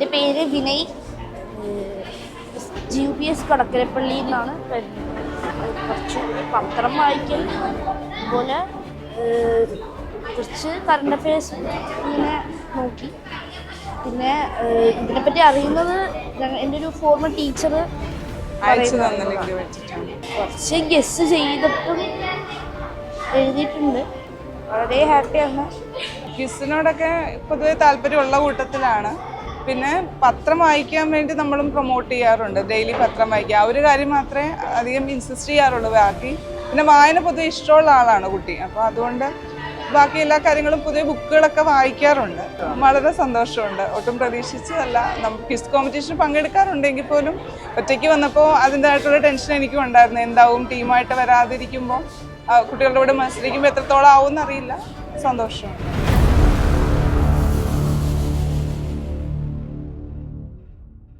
എന്റെ പേര് Vinay. G U P S Kadakkarappally എന്നാണ് കുറച്ച് പത്രം വായിക്കൽ അതുപോലെ കുറച്ച് കറണ്ട് അഫയേഴ്സ് ഇങ്ങനെ നോക്കി. പിന്നെ ഇതിനെപ്പറ്റി അറിയുന്നത് എന്റെ ഒരു ഫോർമർ ടീച്ചർ കുറച്ച് ഗസ് ചെയ്തിട്ടും എഴുതിയിട്ടുണ്ട്. വളരെ ഹാപ്പിയാണ് ഗസ്സിനോടൊക്കെ പൊതുവെ താല്പര്യമുള്ള കൂട്ടത്തിലാണ്. പിന്നെ പത്രം വായിക്കാൻ വേണ്ടി നമ്മളും പ്രൊമോട്ട് ചെയ്യാറുണ്ട്. ഡെയിലി പത്രം വായിക്കുക. ആ ഒരു കാര്യം മാത്രമേ അധികം ഇൻസിസ്റ്റ് ചെയ്യാറുള്ളൂ ബാക്കി. പിന്നെ വായന പൊതുവെ ഇഷ്ടമുള്ള ആളാണ് കുട്ടി. അപ്പോൾ അതുകൊണ്ട് ബാക്കി എല്ലാ കാര്യങ്ങളും പുതിയ ബുക്കുകളൊക്കെ വായിക്കാറുണ്ട്. വളരെ സന്തോഷമുണ്ട്. ഒട്ടും പ്രതീക്ഷിച്ചതല്ല. നമുക്ക് ക്വിസ് കോമ്പറ്റീഷൻ പങ്കെടുക്കാറുണ്ടെങ്കിൽ പോലും ഒറ്റയ്ക്ക് വന്നപ്പോൾ അതിന്റെതായിട്ടുള്ള ടെൻഷൻ എനിക്കും ഉണ്ടായിരുന്നു. എന്താവും? ടീമായിട്ട് വരാതിരിക്കുമ്പോൾ കുട്ടികളുടെ കൂടെ മത്സരിക്കുമ്പോൾ എത്രത്തോളം ആവും എന്നറിയില്ല സന്തോഷമുണ്ട്.